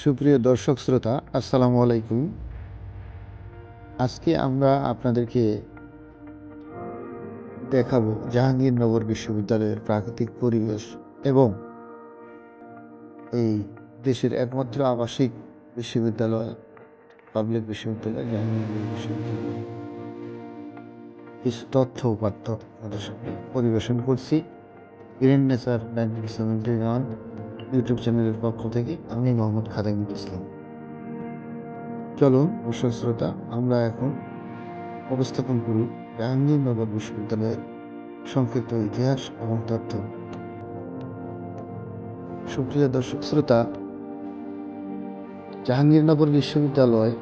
সুপ্রিয় দর্শক শ্রোতা, আসসালামু আলাইকুম। আজকে আমরা আপনাদেরকে দেখাবো জাহাঙ্গীরনগর বিশ্ববিদ্যালয়ের প্রাকৃতিক পরিবেশ এবং এই দেশের একমাত্র আবাসিক বিশ্ববিদ্যালয়, পাবলিক বিশ্ববিদ্যালয়, জাহাঙ্গীরনগর বিশ্ববিদ্যালয়। কিছু তথ্য উপাত্ত পরিবেশন করছি। Green nature nineteen seventy YouTube চ্যানেলের পক্ষ থেকে আমি মোহাম্মদ খাদেমুল ইসলাম। চলুন শ্রোতা আমরা এখন উপস্থাপন করি জাহাঙ্গীরনগর বিশ্ববিদ্যালয়ের সংক্ষিপ্ত ইতিহাস এবং তথ্য। সুপ্রিয় দর্শক, শ্রোতা, জাহাঙ্গীরনগর বিশ্ববিদ্যালয়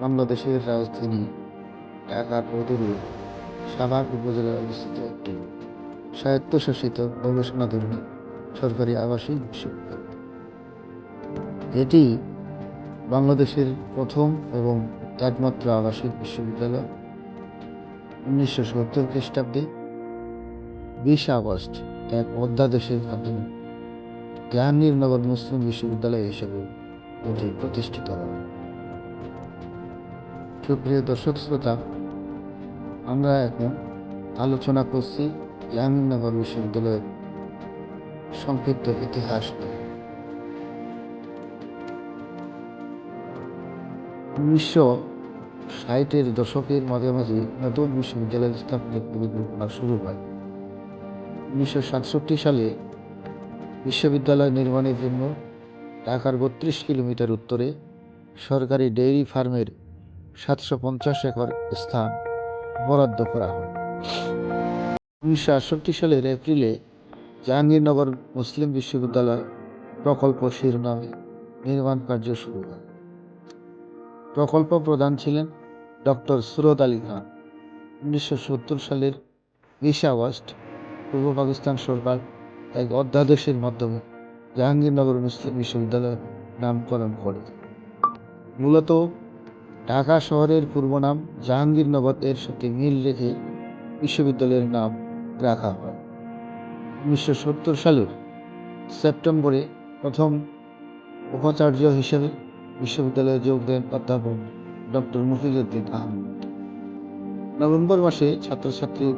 বাংলাদেশের রাজধানী ঢাকার অদূরে সাভার উপজেলায় অবস্থিত একটি স্বায়ত্তশাসিত গবেষণাধর্মী সরকারি আবাসিক বিশ্ববিদ্যালয়। এটি বাংলাদেশের প্রথম এবং একমাত্র আবাসিক বিশ্ববিদ্যালয় উনিশশো সত্তর খ্রিস্টাব্দে বিশ আগস্ট এক অধ্যাদেশের মাধ্যমে জাহাঙ্গীরনগর মুসলিম বিশ্ববিদ্যালয় হিসেবে এটি প্রতিষ্ঠিত হয় সুপ্রিয় দর্শক শ্রোতা, আমরা এখন আলোচনা করছি জাহাঙ্গীরনগর বিশ্ববিদ্যালয়ের সংক্ষিপ্ত ইতিহাস নিয়ে। উনিশশো ষাটের দশকের মাঝামাঝি নতুন বিশ্ববিদ্যালয় স্থাপনের পরিকল্পনা শুরু হয়। উনিশশো সাতষট্টি সালে বিশ্ববিদ্যালয় নির্মাণের জন্য ঢাকার বত্রিশ কিলোমিটার উত্তরে সরকারি ডেইরি ফার্মের সাতশো পঞ্চাশ একর স্থান বরাদ্দ করা হয়। উনিশশো আটষট্টি সালের এপ্রিলে জাহাঙ্গীরনগর মুসলিম বিশ্ববিদ্যালয় প্রকল্প শিরোনামে নির্মাণ কার্য শুরু হয়। প্রকল্প প্রধান ছিলেন ডক্টর সুরত আলী খান। উনিশশো সত্তর সালের বিশে আগস্ট পূর্ব পাকিস্তান সরকার এক অধ্যাদেশের মাধ্যমে জাহাঙ্গীরনগর মুসলিম বিশ্ববিদ্যালয়ের নামকরণ করে। মূলত ঢাকা শহরের পূর্ব নাম জাহাঙ্গীরনগর, এর সাথে মিল রেখে বিশ্ববিদ্যালয়ের নাম রাখা হয়। উনিশশো সত্তর সালের সেপ্টেম্বরে প্রথম উপাচার্য হিসেবে বিশ্ববিদ্যালয়ে যোগ দেন অধ্যাপক ডক্টর মফিজুদ্দিন আহমেদ। নভেম্বর মাসে ছাত্রছাত্রী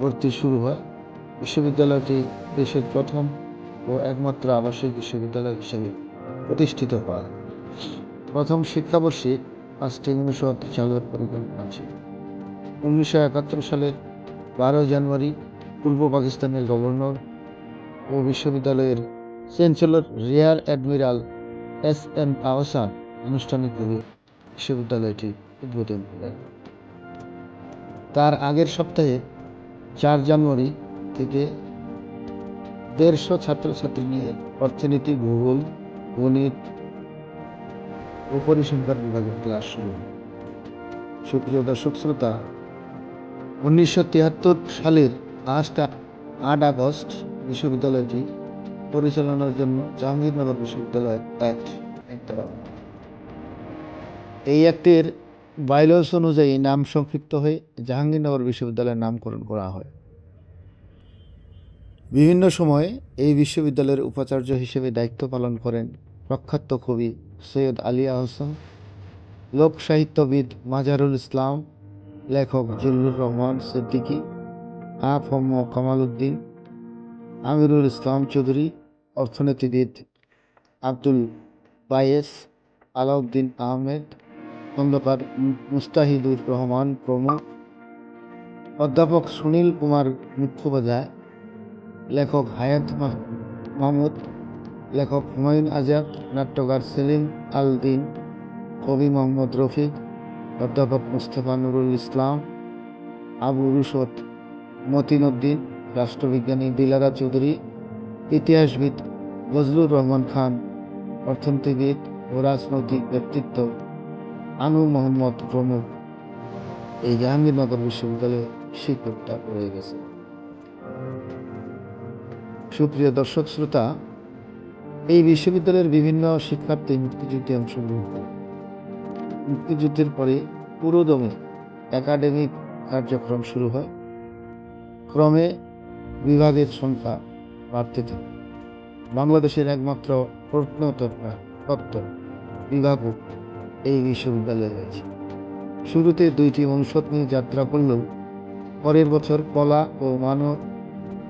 ভর্তি শুরু হয়। বিশ্ববিদ্যালয়টি দেশের প্রথম ও একমাত্র আবাসিক বিশ্ববিদ্যালয় হিসেবে প্রতিষ্ঠিত হয়। প্রথম শিক্ষাবর্ষে পাঁচটি অনুষদ চালুর পরিকল্পনা ছিল। উনিশশো একাত্তর সালের বারো জানুয়ারি পূর্ব পাকিস্তানের গভর্নর ও বিশ্ববিদ্যালয়ের chancellor rear admiral S M Ahsan আনুষ্ঠানিকভাবে বিশ্ববিদ্যালয়টি উদ্বোধন করেন তার আগের সপ্তাহে চার জানুয়ারি থেকে দেড়শো ছাত্রছাত্রী নিয়ে অর্থনীতি, ভূগোল, গণিত ও পরিসংখ্যান বিভাগের ক্লাস শুরু। সুপ্রিয় দর্শক শ্রোতা, উনিশশো তিয়াত্তর সালের আট আট আগস্ট বিশ্ববিদ্যালয়টি পরিচালনার জন্য জাহাঙ্গীরনগর বিশ্ববিদ্যালয় এই অ্যাক্টের বাইলস অনুযায়ী নাম সংক্ষিপ্ত হয়ে জাহাঙ্গীরনগর বিশ্ববিদ্যালয়ের নামকরণ করা হয়। বিভিন্ন সময়ে এই বিশ্ববিদ্যালয়ের উপাচার্য হিসেবে দায়িত্ব পালন করেন প্রখ্যাত কবি সৈয়দ আলী আহসান, লোক সাহিত্যবিদ মাজারুল ইসলাম, লেখক জিল্লুর রহমান সিদ্দিকী আফ কামাল উদ্দিন, আমিরুল ইসলাম চৌধুরী অর্থনীতিবিদ আব্দুল বায়েস আলাউদ্দিন আহমেদ খন্দকার মুস্তাহিদুর রহমান প্রমুখ, অধ্যাপক সুনীল কুমার মুখোপাধ্যায়, লেখক হায়াত মাহ- মাহমুদ, লেখক হুমায়ুন আজাদ নাট্যকার সেলিম আল দিন কবি মোহাম্মদ রফিক, অধ্যাপক মুস্তফা নুরুল ইসলাম, আবু রুশদ মতিন উদ্দিন, রাষ্ট্রবিজ্ঞানী দিলারা চৌধুরী ইতিহাসবিদ ফজলুর রহমান খান, অর্থনীতিবিদ ও রাজনৈতিক ব্যক্তিত্ব আনু মোহাম্মদ প্রমুখ। এই জাহাঙ্গীরনগর বিশ্ববিদ্যালয়ে শিক্ষকটা রয়ে গেছে। সুপ্রিয় দর্শক শ্রোতা, এই বিশ্ববিদ্যালয়ের বিভিন্ন শিক্ষার্থী মুক্তিযুদ্ধে অংশগ্রহণ করে। মুক্তিযুদ্ধের পরে পুরোদমে একাডেমিক কার্যক্রম শুরু হয়। ক্রমে বিভাগের সংখ্যা থাকে। বাংলাদেশের একমাত্র প্রত্নতত্ত্ব তত্ত্ব বিভাগও এই বিশ্ববিদ্যালয়ে রয়েছে। শুরুতে দুইটি অনুষদ নিয়ে যাত্রা করলেও পরের বছর কলা ও মানব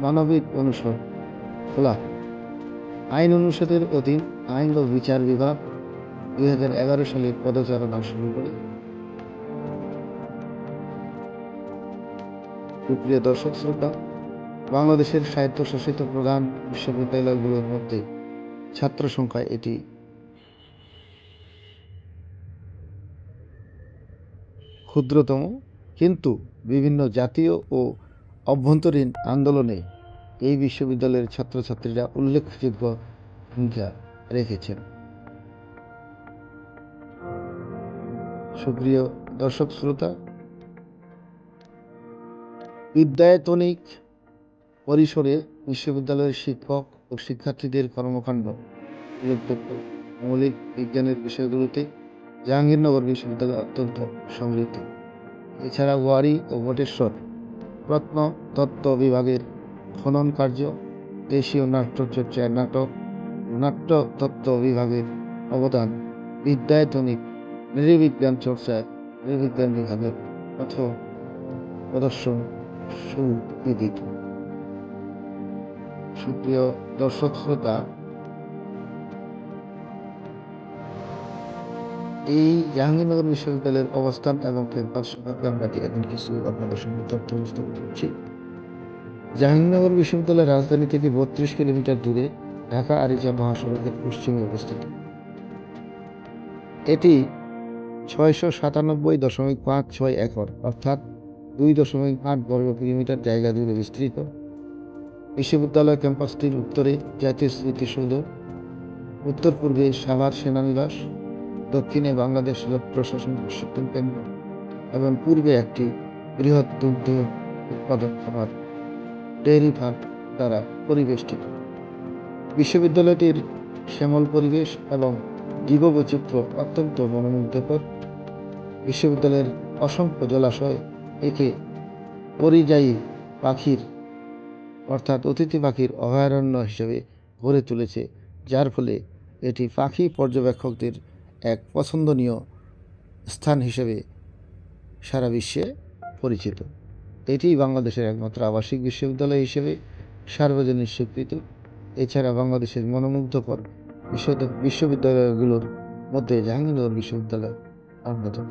মানবিক অনুষদ খোলা আইন অনুষদের অধীন আইন ও বিচার বিভাগ দুই হাজার এগারো সালে পদচারণা শুরু করে সুপ্রিয় দর্শক, শ্রোতা বাংলাদেশের স্বায়ত্তশাসিত প্রধান বিশ্ববিদ্যালয়গুলোর মধ্যে ছাত্র সংখ্যায় এটি। ক্ষুদ্রতম, কিন্তু বিভিন্ন জাতীয় ও অভ্যন্তরীণ আন্দোলনে এই বিশ্ববিদ্যালয়ের ছাত্রছাত্রীরা উল্লেখযোগ্য ভূমিকা রেখেছেন। সুপ্রিয় দর্শক, শ্রোতা, বিদ্যায়তনিক পরিসরে বিশ্ববিদ্যালয়ের শিক্ষক ও শিক্ষার্থীদের কর্মকাণ্ড উল্লেখযোগ্য মৌলিক বিজ্ঞানের বিষয়গুলোতে জাহাঙ্গীরনগর বিশ্ববিদ্যালয় অত্যন্ত সমৃদ্ধ। এছাড়া ওয়ারি ও বটেশ্বর প্রত্নতত্ত্ব বিভাগের খনন কার্য, দেশীয় নাট্যচর্চায় নাটক নাট্যতত্ত্ব বিভাগের অবদান বিদ্যায়তনিক নৃবিজ্ঞান চর্চায় নৃবিজ্ঞান বিভাগের পথ প্রদর্শন সুবিদিত। সুপ্রিয় দর্শক শ্রোতা, এই জাহাঙ্গীরনগর বিশ্ববিদ্যালয়ের অবস্থান এবং ক্যাম্পাস সম্পর্কে আমরা এখন কিছু আপনাদের সঙ্গে তথ্য উপস্থাপন করছি। জাহাঙ্গীরনগর বিশ্ববিদ্যালয়ের রাজধানী থেকে বত্রিশ কিলোমিটার দূরে ঢাকা আরিচা মহাসড়কের পশ্চিমে অবস্থিত। এটি ছয়শো সাতানব্বই দশমিক পাঁচ ছয় একর, অর্থাৎ দুই দশমিক আট বর্গ কিলোমিটার জায়গা জুড়ে বিস্তৃত। বিশ্ববিদ্যালয় ক্যাম্পাসটির উত্তরে জাতীয় স্মৃতিসৌধ উত্তর পূর্বে সাভার সেনানিবাস, দক্ষিণে বাংলাদেশ প্রশাসন প্রশিক্ষণ কেন্দ্র এবং পূর্বে একটি বৃহৎ দুগ্ধ উৎপাদন খামার ডেয়ারি ফার্ম দ্বারা পরিবেষ্টিত। বিশ্ববিদ্যালয়টির শ্যামল পরিবেশ এবং জীববৈচিত্র্য অত্যন্ত মনোমুগ্ধকর। বিশ্ববিদ্যালয়ের অসংখ্য জলাশয় একে পরিযায়ী পাখির অর্থাৎ অতিথি পাখির অভয়ারণ্য হিসেবে গড়ে তুলেছে, যার ফলে এটি পাখি পর্যবেক্ষকদের এক পছন্দনীয় স্থান হিসেবে সারা বিশ্বে পরিচিত। এটি বাংলাদেশের একমাত্র আবাসিক বিশ্ববিদ্যালয় হিসেবে সার্বজনীন স্বীকৃত। এছাড়া বাংলাদেশের মনোমুগ্ধকর বিশ্ব- বিশ্ববিদ্যালয়গুলোর মধ্যে জাহাঙ্গীরনগর বিশ্ববিদ্যালয় অন্যতম।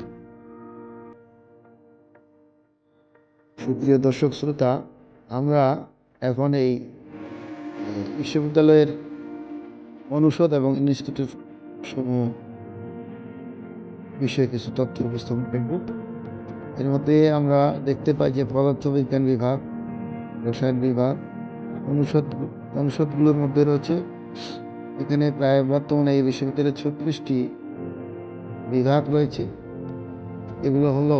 সুপ্রিয় দর্শক, শ্রোতা, আমরা এখন এই বিশ্ববিদ্যালয়ের অনুষদ এবং ইনস্টিটিউট সমূহ বিষয়ে কিছু তথ্য উপস্থাপন করব। এর মধ্যে আমরা দেখতে পাই যে পদার্থবিজ্ঞান বিভাগ, রসায়ন বিভাগ, অনুষদ, অনুষদগুলোর মধ্যে রয়েছে। এখানে প্রায় বর্তমানে এই বিশ্ববিদ্যালয়ে ছত্রিশটি বিভাগ রয়েছে। এগুলো হলো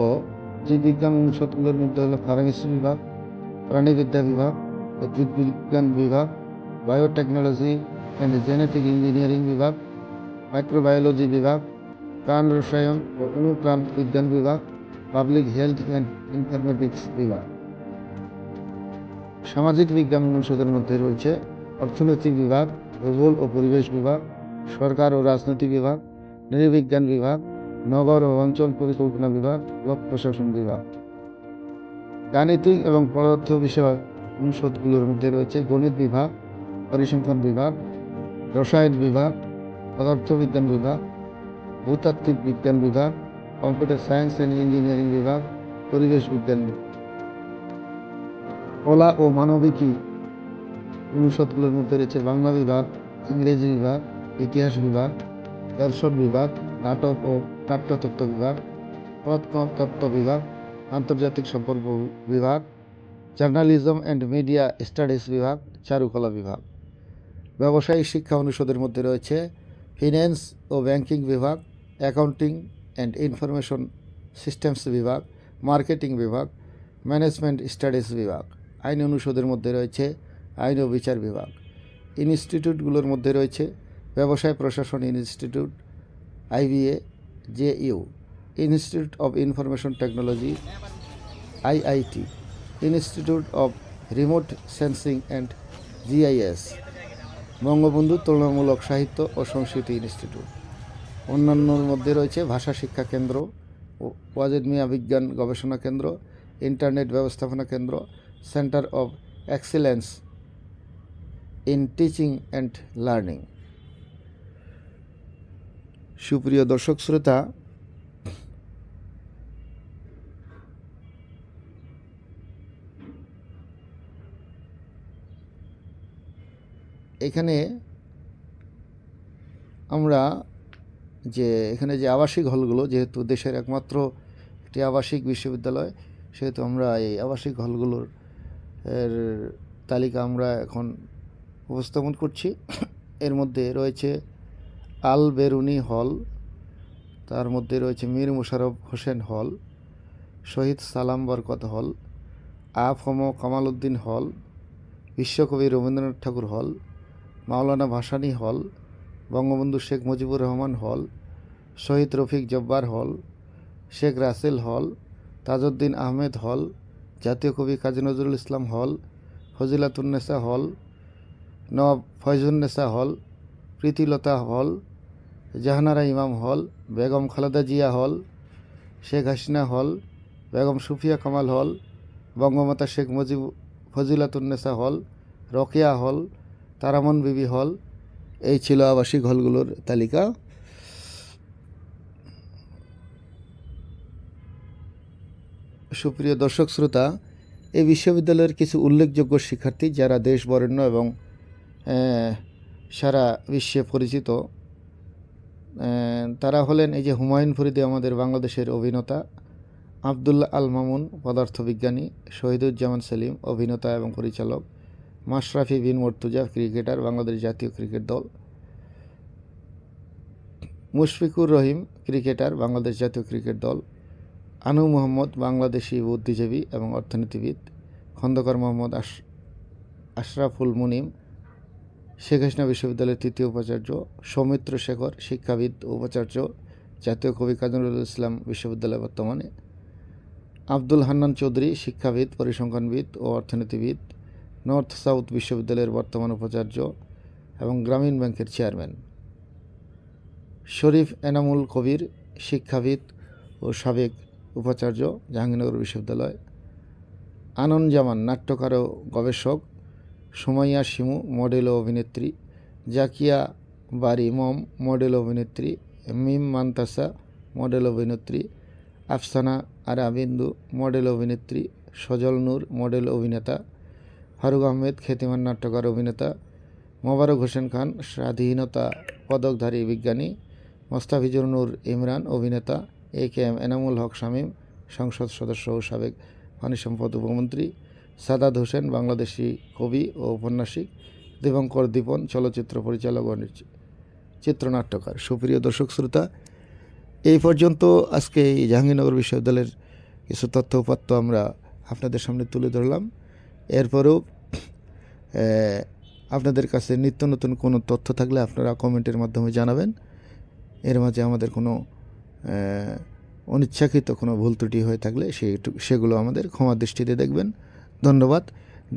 জীববিজ্ঞান অনুষদগুলোর মধ্যে হলো ফার্মেসি বিভাগ, প্রাণীবিদ্যা বিভাগ উদ্ভিদ বিজ্ঞান বিভাগ বায়োটেকনোলজি অ্যান্ড জেনেটিক ইঞ্জিনিয়ারিং বিভাগ মাইক্রোবায়োলজি বিভাগ, প্রাণ রসায়ন ও অনুপ্রাণ বিজ্ঞান বিভাগ পাবলিক হেলথ অ্যান্ড ইনফরমেটিক্স বিভাগ। সামাজিক বিজ্ঞান অনুষদের মধ্যে রয়েছে অর্থনৈতিক বিভাগ, ভূগোল ও পরিবেশ বিভাগ, সরকার ও রাজনীতি বিভাগ নৃবিজ্ঞান বিভাগ, নগর ও অঞ্চল পরিকল্পনা বিভাগ, লোক প্রশাসন বিভাগ। গাণিতিক এবং পদার্থ বিষয়ক অনুষদগুলোর মধ্যে রয়েছে গণিত বিভাগ, পরিসংখ্যান বিভাগ, রসায়ন বিভাগ, পদার্থবিজ্ঞান বিভাগ, ভূতাত্ত্বিক বিজ্ঞান বিভাগ, কম্পিউটার সায়েন্স অ্যান্ড ইঞ্জিনিয়ারিং বিভাগ, পরিবেশ বিজ্ঞান। কলা ও মানবিকী অনুষদগুলোর মধ্যে রয়েছে বাংলা বিভাগ, ইংরেজি বিভাগ, ইতিহাস বিভাগ, দর্শন বিভাগ, নাটক ও নাট্যতত্ত্ব বিভাগ প্রত্নতত্ত্ব বিভাগ, আন্তর্জাতিক সম্পর্ক বিভাগ জার্নালিজম অ্যান্ড মিডিয়া স্টাডিজ বিভাগ, চারুকলা বিভাগ। ব্যবসায়িক শিক্ষা অনুষদের মধ্যে রয়েছে ফিন্যান্স ও ব্যাংকিং বিভাগ, অ্যাকাউন্টিং অ্যান্ড ইনফরমেশন সিস্টেমস বিভাগ, মার্কেটিং বিভাগ, ম্যানেজমেন্ট স্টাডিজ বিভাগ। আইন অনুষদের মধ্যে রয়েছে আইন ও বিচার বিভাগ। ইনস্টিটিউটগুলোর মধ্যে রয়েছে ব্যবসায় প্রশাসন institute, IBA JU institute of information technology, IIT. Institute of remote sensing and GIS Bangabandhu তুলনামূলক সাহিত্য ও সংস্কৃতি ইনস্টিটিউট অন্যান্যর মধ্যে রয়েছে ভাষা শিক্ষা কেন্দ্র ওয়াজেদ মিয়া বিজ্ঞান গবেষণা কেন্দ্র, ইন্টারনেট ব্যবস্থাপনা কেন্দ্র, centre of excellence in teaching and learning. সুপ্রিয় দর্শক, শ্রোতা এখানে আমরা যে, এখানে যে আবাসিক হলগুলো, যেহেতু দেশের একমাত্র একটি আবাসিক বিশ্ববিদ্যালয়, সেহেতু আমরা এই আবাসিক হলগুলোর, এর তালিকা আমরা এখন উপস্থাপন করছি। এর মধ্যে রয়েছে আল বেরুনি হল, তার মধ্যে রয়েছে মীর মুশারফ হোসেন হল, শহীদ সালাম বরকত হল, আফম কামাল উদ্দিন হল, বিশ্বকবি রবীন্দ্রনাথ ঠাকুর হল মাওলানা ভাসানী হল, বঙ্গবন্ধু শেখ মুজিবুর রহমান হল, শহীদ রফিক জব্বার হল, শেখ রাসেল হল, তাজউদ্দিন আহমেদ হল, জাতীয় কবি কাজী নজরুল ইসলাম হল ফজিলাতুন্নেসা হল নবাব ফয়জুন্নেসা হল, প্রীতিলতা হল, জাহানারা ইমাম হল, বেগম খালেদা জিয়া হল, শেখ হাসিনা হল, বেগম সুফিয়া কামাল হল, বঙ্গমাতা শেখ মুজিব ফজিলাতুন্নেসা হল, রকিয়া হল তারামন বিবি হল, এই ছিল আবাসিক হলগুলোর তালিকা। সুপ্রিয় দর্শক, শ্রোতা এই বিশ্ববিদ্যালয়ের কিছু উল্লেখযোগ্য শিক্ষার্থী যারা দেশ বরেণ্য এবং সারা বিশ্বে পরিচিত তারা হলেন এই যে হুমায়ুন ফরিদি আমাদের বাংলাদেশের অভিনেতা, আবদুল্লাহ আল মামুন পদার্থবিজ্ঞানী, শহীদুজ্জামান সেলিম অভিনেতা এবং পরিচালক মাশরাফি বিন মর্তুজা ক্রিকেটার, বাংলাদেশ জাতীয় ক্রিকেট দল। মুশফিকুর রহিম ক্রিকেটার, বাংলাদেশ জাতীয় ক্রিকেট দল। আনু মোহাম্মদ বাংলাদেশি বুদ্ধিজীবী এবং অর্থনীতিবিদ। খন্দকার মোহাম্মদ আশ, আশরাফুল মুনিম। শেখ হাসিনা বিশ্ববিদ্যালয়ের তৃতীয় উপাচার্য। সৌমিত্র শেখর শিক্ষাবিদ উপাচার্য। জাতীয় কবি কাজী ইসলাম বিশ্ববিদ্যালয় বর্তমানে। আব্দুল হান্নান চৌধুরী শিক্ষাবিদ, পরিসংখ্যানবিদ ও অর্থনীতিবিদ। নর্থ সাউথ বিশ্ববিদ্যালয়ের বর্তমান উপাচার্য এবং গ্রামীণ ব্যাংকের চেয়ারম্যান শরীফ এনামুল কবির, শিক্ষাবিদ ও সাবেক উপাচার্য, জাহাঙ্গীরনগর বিশ্ববিদ্যালয়. আনন্দ জামান নাট্যকার ও গবেষক, সুমাইয়া শিমু মডেল ও অভিনেত্রী, জাকিয়া বারি মম মডেল অভিনেত্রী, মিম মান্তাসা মডেল অভিনেত্রী, আফসানা আরাবিন্দু মডেল অভিনেত্রী, সজল নূর মডেল অভিনেতা ফারুক আহমেদ, খ্যাতিমান নাট্যকার, অভিনেতা মোবারক হোসেন খান, স্বাধীনতা পদকধারী বিজ্ঞানী মোস্তাফিজুর নূর ইমরান, অভিনেতা A K M Enamul Haque Shamim, সংসদ সদস্য ও সাবেক পানি সম্পদ উপমন্ত্রী সাদাত হোসেন, বাংলাদেশি কবি ও ঔপন্যাসিক দিবঙ্কর দীপন, চলচ্চিত্র পরিচালক ও চিত্রনাট্যকার। সুপ্রিয় দর্শক শ্রোতা, এই পর্যন্ত আজকে এই জাহাঙ্গীরনগর বিশ্ববিদ্যালয়ের কিছু তথ্য উপাত্ত আমরা আপনাদের সামনে তুলে ধরলাম। এরপরেও আপনাদের কাছে নিত্য নতুন কোনো তথ্য থাকলে আপনারা কমেন্টের মাধ্যমে জানাবেন। এর মাঝে আমাদের কোনো অনিচ্ছাকৃত কোনো ভুল ত্রুটি হয়ে থাকলে সেইটু সেগুলো আমাদের ক্ষমা দৃষ্টিতে দেখবেন। ধন্যবাদ।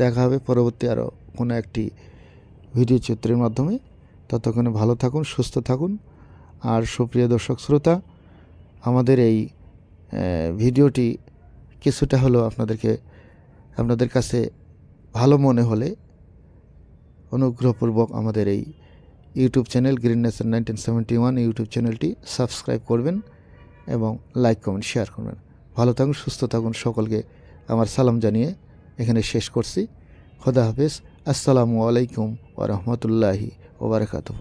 দেখা হবে পরবর্তী আরও কোনো একটি ভিডিও চিত্রের মাধ্যমে। ততক্ষণে ভালো থাকুন, সুস্থ থাকুন। আর সুপ্রিয় দর্শক, শ্রোতা, আমাদের এই ভিডিওটি কিছুটা হলেও আপনাদেরকে, আপনাদের কাছে ভালো মনে হলে অনুগ্রহপূর্বক আমাদের এই YouTube channel green nation nineteen seventy one YouTube চ্যানেলটি সাবস্ক্রাইব করবেন এবং লাইক, কমেন্ট, শেয়ার করবেন। ভালো থাকুন, সুস্থ থাকুন, সকলকে আমার সালাম জানিয়ে এখানে শেষ করছি। খোদা হাফেজ। আসসালামু আলাইকুম ওরহমতুল্লাহি ওবরাকাতুহ